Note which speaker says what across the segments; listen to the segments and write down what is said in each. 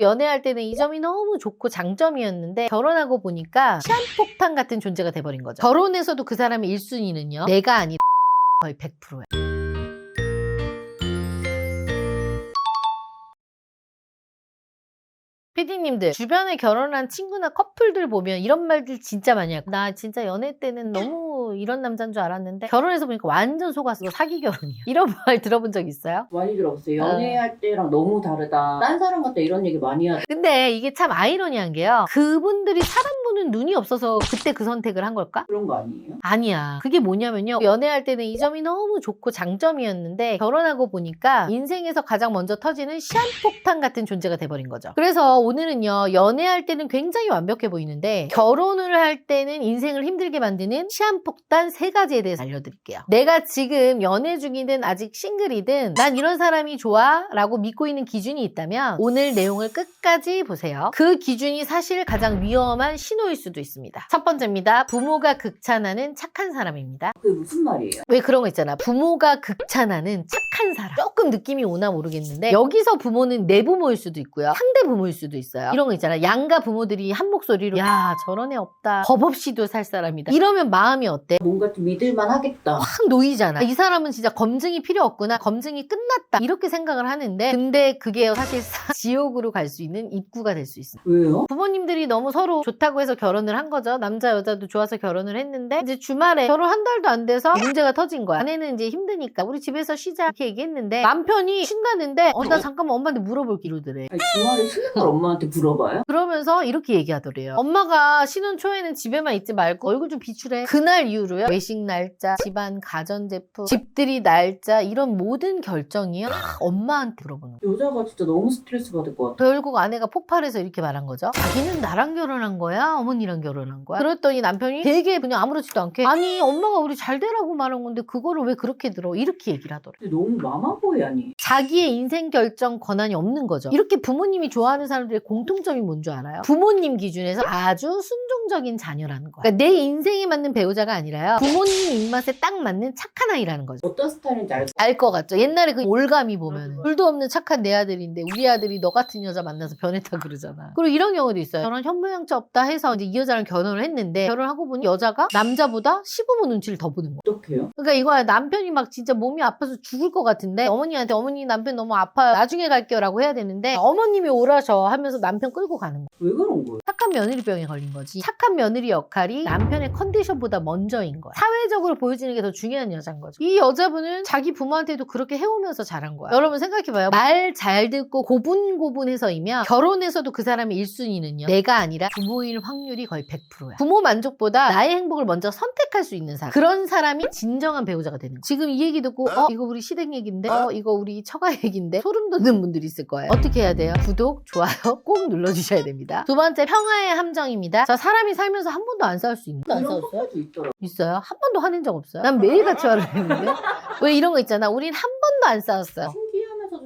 Speaker 1: 연애할 때는 이 점이 너무 좋고 장점이었는데 결혼하고 보니까 시한폭탄 같은 존재가 돼버린 거죠. 결혼에서도 그 사람의 1순위는요. 내가 아니라 거의 100%야. 피디님들 주변에 결혼한 친구나 커플들 보면 이런 말들 진짜 많이 하고 나 진짜 연애 때는 너무 이런 남자인 줄 알았는데 결혼해서 보니까 완전 속았어 너 사기 결혼이야 이런 말 들어본 적 있어요?
Speaker 2: 많이 들어봤어요. 연애할 때랑 너무 다르다. 딴 사람 같다 이런 얘기 많이 하죠.
Speaker 1: 근데 이게 참 아이러니한 게요 그분들이 사람 보는 눈이 없어서 그때 그 선택을 한 걸까?
Speaker 2: 그런 거 아니에요?
Speaker 1: 아니야. 그게 뭐냐면요. 연애할 때는 이 점이 너무 좋고 장점이었는데 결혼하고 보니까 인생에서 가장 먼저 터지는 시한폭탄 같은 존재가 돼버린 거죠. 그래서 오늘은요. 연애할 때는 굉장히 완벽해 보이는데 결혼을 할 때는 인생을 힘들게 만드는 시한폭탄 세 가지에 대해서 알려드릴게요. 내가 지금 연애 중이든 아직 싱글이든 난 이런 사람이 좋아 라고 믿고 있는 기준이 있다면 오늘 내용을 끝까지 보세요. 그 기준이 사실 가장 위험한 신 호일 수도 있습니다. 첫 번째입니다. 부모가 극찬하는 착한 사람입니다.
Speaker 2: 그게 무슨 말이에요?
Speaker 1: 왜 그런 거 있잖아. 부모가 극찬하는 착한 사람. 조금 느낌이 오나 모르겠는데 여기서 부모는 내 부모일 수도 있고요. 상대 부모일 수도 있어요. 이런 거 있잖아. 양가 부모들이 한 목소리로 야 저런 애 없다. 법 없이도 살 사람이다. 이러면 마음이 어때?
Speaker 2: 뭔가 좀 믿을만 하겠다.
Speaker 1: 확 놓이잖아. 이 사람은 진짜 검증이 필요 없구나. 검증이 끝났다. 이렇게 생각을 하는데 근데 그게 사실상 지옥으로 갈 수 있는 입구가 될 수 있어.
Speaker 2: 왜요?
Speaker 1: 부모님들이 너무 서로 좋다고 해서 결혼을 한 거죠. 남자 여자도 좋아서 결혼을 했는데 이제 주말에 결혼 한 달도 안 돼서 문제가 터진 거야. 아내는 이제 힘드니까 우리 집에서 쉬자 이렇게 얘기했는데 남편이 쉰다는데 어 나 잠깐만 엄마한테 물어볼게 이러더래.
Speaker 2: 아니, 주말에 쉬는 걸 엄마한테 물어봐요?
Speaker 1: 그러면서 이렇게 얘기하더래요. 엄마가 쉬는 초에는 집에만 있지 말고 얼굴 좀 비추래. 그날 이후로요. 외식 날짜, 집안 가전제품, 집들이 날짜 이런 모든 결정이요. 다 엄마한테 물어보는 거야.
Speaker 2: 여자가 진짜 너무 스트레스 받을 것 같아.
Speaker 1: 결국 아내가 폭발해서 이렇게 말한 거죠. 자기는 나랑 결혼한 거야? 어머니랑 결혼한 거야? 그랬더니 남편이 되게 그냥 아무렇지도 않게 아니 엄마가 우리 잘 되라고 말한 건데 그거를 왜 그렇게 들어? 이렇게 얘기를 하더래.
Speaker 2: 근데 너무 마마보이 아니에요?
Speaker 1: 자기의 인생 결정 권한이 없는 거죠. 이렇게 부모님이 좋아하는 사람들의 공통점이 뭔 줄 알아요? 부모님 기준에서 아주 순종적인 자녀라는 거야. 그러니까 내 인생에 맞는 배우자가 아니라요. 부모님 입맛에 딱 맞는 착한 아이라는 거죠.
Speaker 2: 어떤 스타일인지 알고
Speaker 1: 알것 같죠? 옛날에 그 올감이 보면 둘도 없는 착한 내 아들인데 우리 아들이 너 같은 여자 만나서 변했다 그러잖아. 그리고 이런 경우도 있어요. 결혼 현모양처 없다 해서 이제 이 여자랑 결혼을 했는데 결혼하고 보니 여자가 남자보다 시부모 눈치를 더 보는 거야.
Speaker 2: 어떡해요?
Speaker 1: 그러니까 이거야 남편이 막 진짜 몸이 아파서 죽을 것 같은데 어머니한테 어머니 남편 너무 아파요. 나중에 갈게요 라고 해야 되는데 어머님이 오라셔 하면서 남편 끌고 가는 거야.
Speaker 2: 왜 그런 거예요?
Speaker 1: 착한 며느리병에 걸린 거지. 착한 며느리 역할이 남편의 컨디션보다 먼저인 거야. 사회적으로 보여지는 게 더 중요한 여자인 거죠. 이 여자분은 자기 부모한테도 그렇게 해오면서 자란 거야. 여러분 생각해봐요. 말 잘 듣고 고분고분해서이면 결혼에서도 그 사람의 1순위는요. 내가 아니라 부모일 확률이 거의 100%야. 부모 만족보다 나의 행복을 먼저 선택할 수 있는 사람. 그런 사람이 진정한 배우자가 되는 거야. 지금 이 얘기 듣고 어 이거 우리 시댁 얘기인데 어 이거 우리 처가 얘기인데 소름 돋는 분들이 있을 거예요. 어떻게 해야 돼요? 구독, 좋아요 꼭 눌러주셔야 됩니다. 두 번째 평화의 함정입니다. 자 사람이 살면서 한 번도 안 싸울 수 있는 안
Speaker 2: 이런
Speaker 1: 싸웠어요?
Speaker 2: 커플도 있더라고.
Speaker 1: 있어요? 한 번도 화낸 적 없어요? 난 매일 같이 화를 내는데 왜 이런 거 있잖아. 우린 한 번도 안 싸웠어요.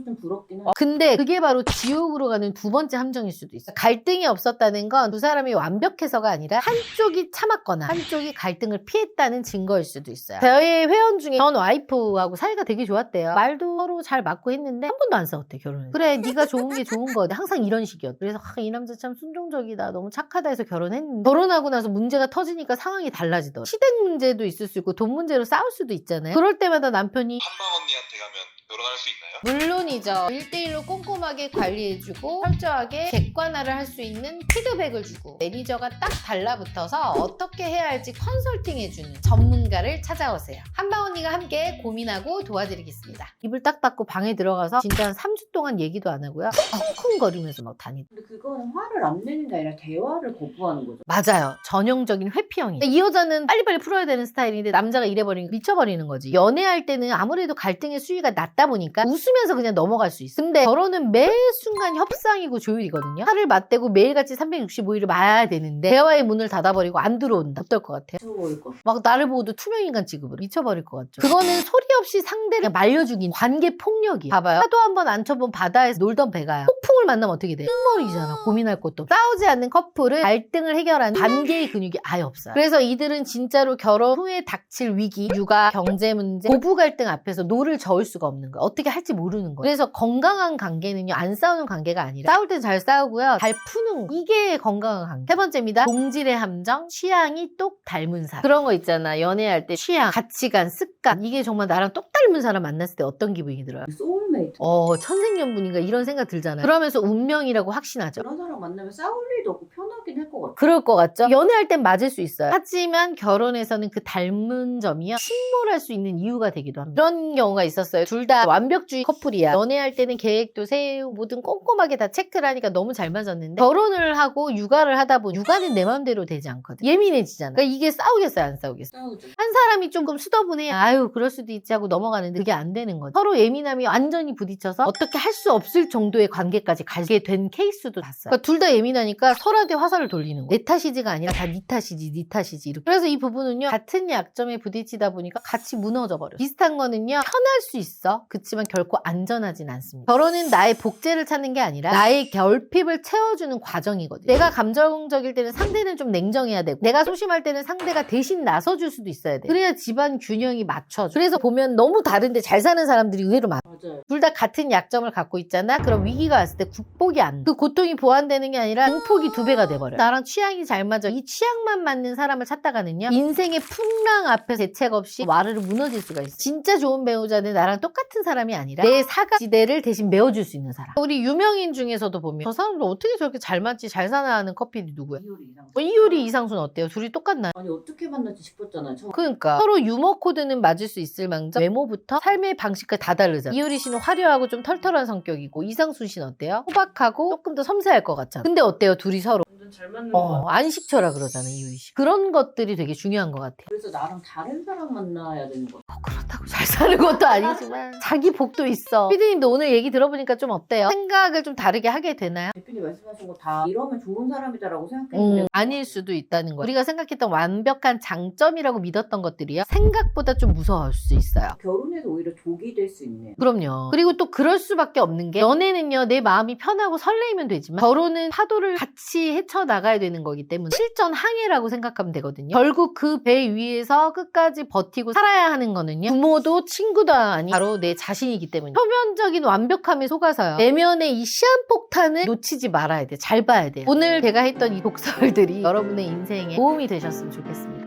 Speaker 2: 좀 부럽긴 해.
Speaker 1: 어, 근데 그게 바로 지옥으로 가는 두 번째 함정일 수도 있어. 갈등이 없었다는 건 두 사람이 완벽해서가 아니라 한쪽이 참았거나 한쪽이 갈등을 피했다는 증거일 수도 있어요. 저희 회원 중에 전 와이프하고 사이가 되게 좋았대요. 말도 서로 잘 맞고 했는데 한 번도 안 싸웠대 결혼해서. 그래 네가 좋은 게 좋은 거야. 항상 이런 식이었대. 그래서 아, 이 남자 참 순종적이다. 너무 착하다 해서 결혼했는데 결혼하고 나서 문제가 터지니까 상황이 달라지더라고. 시댁 문제도 있을 수 있고 돈 문제로 싸울 수도 있잖아요. 그럴 때마다 남편이
Speaker 3: 한방 언니한테 가면 결혼할 수 있나요?
Speaker 1: 물론이죠. 1대1로 꼼꼼하게 관리해주고 철저하게 객관화를 할 수 있는 피드백을 주고 매니저가 딱 달라붙어서 어떻게 해야 할지 컨설팅해주는 전문가를 찾아오세요. 한방 언니가 함께 고민하고 도와드리겠습니다. 입을 딱 닫고 방에 들어가서 진짜 한 3주 동안 얘기도 안 하고요. 쿵쿵 거리면서 막 다니.
Speaker 2: 근데 그거는 화를 안 내는 게 아니라 대화를 거부하는 거죠.
Speaker 1: 맞아요. 전형적인 회피형이에요. 이 여자는 빨리빨리 풀어야 되는 스타일인데 남자가 이래버리니까 미쳐버리는 거지. 연애할 때는 아무래도 갈등의 수위가 낮다 보니까 웃으면서 그냥 넘어갈 수 있어. 근데 결혼은 매 순간 협상이고 조율이거든요. 살을 맞대고 매일같이 365일을 마야 되는데 대화의 문을 닫아버리고 안 들어온다. 어떨 것 같아요?
Speaker 2: 것.
Speaker 1: 막 나를 보고도 투명인간 취급으로 미쳐버릴 것 같죠. 그거는 소리 없이 상대를 그냥 말려주긴 관계 폭력이야. 봐봐요. 하도 한번 안 쳐본 바다에서 놀던 배가요. 폭풍을 만나면 어떻게 돼? 흰머리잖아. 고민할 것도. 싸우지 않는 커플은 갈등을 해결하는 관계의 근육이 아예 없어요. 그래서 이들은 진짜로 결혼 후에 닥칠 위기, 육아, 경제 문제, 고부 갈등 앞에서 노를 저을 수가 없는 거예요. 어떻게 할지 모르는 거야. 그래서 건강한 관계는요, 안 싸우는 관계가 아니라 싸울 때잘 싸우고요, 잘 푸는 거. 이게 건강한 관계. 세 번째입니다. 동질의 함정, 취향이 똑 닮은 사람. 그런 거 있잖아. 연애할 때 취향, 가치관, 습관. 이게 정말 나랑 똑 닮은 사람 만났을 때 어떤 기분이 들어요?
Speaker 2: 소울 메이트.
Speaker 1: 어, 천생연분인가 이런 생각 들잖아요. 그러면서 운명이라고 확신하죠.
Speaker 2: 그런 사람 만나면 싸울 일도 없고 편하긴 할 것 같아.
Speaker 1: 그럴 것 같죠? 연애할 땐 맞을 수 있어요. 하지만 결혼에서는 그 닮은 점이요. 침몰할 수 있는 이유가 되기도 합니다. 이런 경우가 있었어요. 둘 다 완벽주의 커플이야. 연애할 때는 계획도 세우고 뭐든 꼼꼼하게 다 체크를 하니까 너무 잘 맞았는데 결혼을 하고 육아를 하다 보니 육아는 내 마음대로 되지 않거든. 예민해지잖아. 그러니까 이게 싸우겠어요? 안 싸우겠어요?
Speaker 2: 싸우죠.
Speaker 1: 한 사람이 조금 수더분해 아유 그럴 수도 있지 하고 넘어가는데 그게 안 되는 거죠. 서로 예민함이 완전 히 부딪혀서 어떻게 할 수 없을 정도의 관계까지 가게 된 케이스도 봤어요. 그러니까 둘 다 예민하니까 서로한테 화살을 돌리는 거예요. 내 탓이지가 아니라 다 네 탓이지 네 탓이지 이렇게. 그래서 이 부분은요 같은 약점에 부딪히다 보니까 같이 무너져 버려요. 비슷한 거는요 편할 수 있어. 그렇지만 결코 안전하진 않습니다. 결혼은 나의 복제를 찾는 게 아니라 나의 결핍을 채워주는 과정이거든요. 내가 감정적일 때는 상대는 좀 냉정해야 되고 내가 소심할 때는 상대가 대신 나서줄 수도 있어야 돼. 그래야 집안 균형이 맞춰져. 그래서 보면 너무 다른데 잘 사는 사람들이 의외로 많아.
Speaker 2: 맞아요.
Speaker 1: 둘 다 같은 약점을 갖고 있잖아. 그럼 위기가 왔을 때 극복이 안 돼. 그 고통이 보완되는 게 아니라 증폭이 두 배가 돼버려. 나랑 취향이 잘 맞아. 이 취향만 맞는 사람을 찾다가는요. 인생의 풍랑 앞에 대책 없이 와르르 무너질 수가 있어. 진짜 좋은 배우자는 나랑 똑같은 사람이 아니라 내 사각지대를 대신 메워줄 수 있는 사람. 우리 유명인 중에서도 보면 저 사람도 어떻게 저렇게 잘 맞지? 잘 사나 하는 커플이 누구야?
Speaker 2: 이효리 이상.
Speaker 1: 어, 이효리 이상순 어때요? 둘이 똑같나요?
Speaker 2: 아니 어떻게 만날지 싶었잖아요. 처음.
Speaker 1: 그러니까 서로 유머 코드는 맞을 수 있을 망정 외모부터 삶의 방식까지 다 다르잖아. 이효리 씨는 화려하고 좀 털털한 성격이고 이상순 씨는 어때요? 호박하고 조금 더 섬세할 것 같잖아. 근데 어때요? 둘이 서로
Speaker 2: 완전 잘 맞는
Speaker 1: 어,
Speaker 2: 같아.
Speaker 1: 안식처라 그러잖아 이효리 씨. 그런 것들이 되게 중요한 것 같아요.
Speaker 2: 그래서 나랑 다른 사람 만나야 되는 거야.
Speaker 1: 뭐 그렇다고 잘 사는 것도 아니지만 자기 복도 있어. 피디님도 오늘 얘기 들어보니까 좀 어때요? 생각을 좀 다르게 하게 되나요?
Speaker 2: 대표님 말씀하신 거 다 이러면 좋은 사람이다라고 생각했는데
Speaker 1: 음, 아닐 수도 있다는 거예요. 우리가 생각했던 완벽한 장점이라고 믿었던 것들이요. 생각보다 좀 무서울 수 있어요.
Speaker 2: 결혼해서 오히려 독이 될 수 있네.
Speaker 1: 그럼요. 그리고 또 그럴 수밖에 없는 게 연애는요 내 마음이 편하고 설레이면 되지만 결혼은 파도를 같이 헤쳐 나가야 되는 거기 때문에 실전 항해라고 생각하면 되거든요. 결국 그 배 위에서 끝까지 버티고 살아야 하는 거는요 부모도 친구도 아니 바로 내 자신이기 때문에 표면적인 완벽함에 속아서요 내면의 이 시한폭탄을 놓치지 말아야 돼. 잘 봐야 돼. 오늘 제가 했던 이 독설들이 여러분의 인생에 도움이 되셨으면 좋겠습니다.